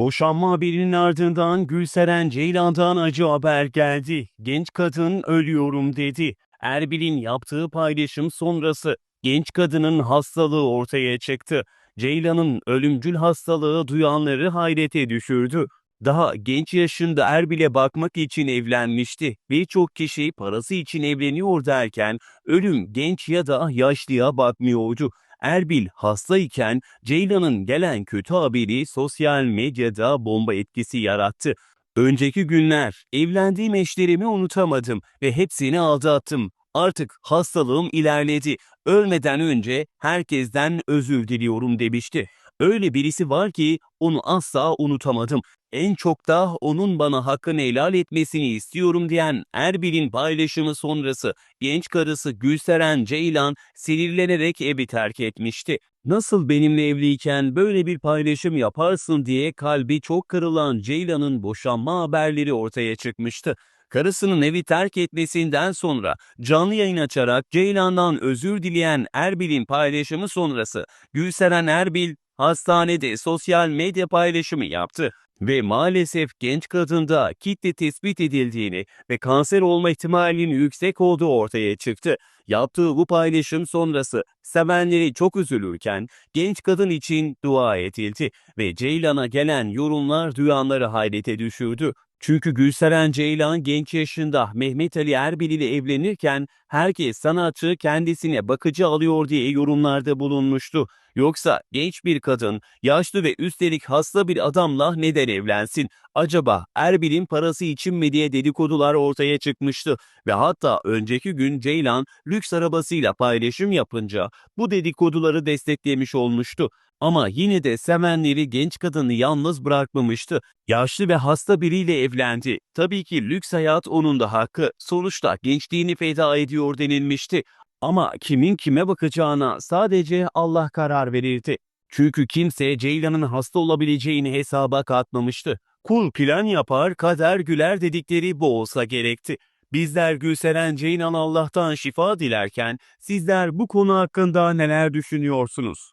Boşanma haberinin ardından Gülseren Ceylan'dan acı haber geldi. Genç kadın ölüyorum dedi. Erbil'in yaptığı paylaşım sonrası genç kadının hastalığı ortaya çıktı. Ceylan'ın ölümcül hastalığı duyanları hayrete düşürdü. Daha genç yaşında Erbil'e bakmak için evlenmişti. Birçok kişi parası için evleniyor derken ölüm genç ya da yaşlıya bakmıyordu. Erbil hastayken Ceylan'ın gelen kötü haberi sosyal medyada bomba etkisi yarattı. Önceki günler evlendiğim eşlerimi unutamadım ve hepsini aldattım. Artık hastalığım ilerledi. Ölmeden önce herkesten özür diliyorum demişti. Öyle birisi var ki onu asla unutamadım. En çok da onun bana hakkını helal etmesini istiyorum diyen Erbil'in paylaşımı sonrası genç karısı Gülseren Ceylan sinirlenerek evi terk etmişti. Nasıl benimle evliyken böyle bir paylaşım yaparsın diye kalbi çok kırılan Ceylan'ın boşanma haberleri ortaya çıkmıştı. Karısının evi terk etmesinden sonra canlı yayın açarak Ceylan'dan özür dileyen Erbil'in paylaşımı sonrası Gülseren Erbil hastanede sosyal medya paylaşımı yaptı ve maalesef genç kadında kitle tespit edildiğini ve kanser olma ihtimalinin yüksek olduğu ortaya çıktı. Yaptığı bu paylaşım sonrası sevenleri çok üzülürken genç kadın için dua edildi ve Ceylan'a gelen yorumlar duyanları hayrete düşürdü. Çünkü Gülseren Ceylan genç yaşında Mehmet Ali Erbil ile evlenirken herkes sanatçı kendisine bakıcı alıyor diye yorumlarda bulunmuştu. Yoksa genç bir kadın, yaşlı ve üstelik hasta bir adamla neden evlensin? Acaba Erbil'in parası için mi diye dedikodular ortaya çıkmıştı. Ve hatta önceki gün Ceylan lüks arabasıyla paylaşım yapınca bu dedikoduları desteklemiş olmuştu. Ama yine de sevenleri genç kadını yalnız bırakmamıştı. Yaşlı ve hasta biriyle evlendi. Tabii ki lüks hayat onun da hakkı. Sonuçta gençliğini feda ediyor denilmişti. Ama kimin kime bakacağına sadece Allah karar verirdi. Çünkü kimse Ceylan'ın hasta olabileceğini hesaba katmamıştı. Kul plan yapar, kader güler dedikleri bu olsa gerekti. Bizler Gülseren Ceylan Allah'tan şifa dilerken sizler bu konu hakkında neler düşünüyorsunuz?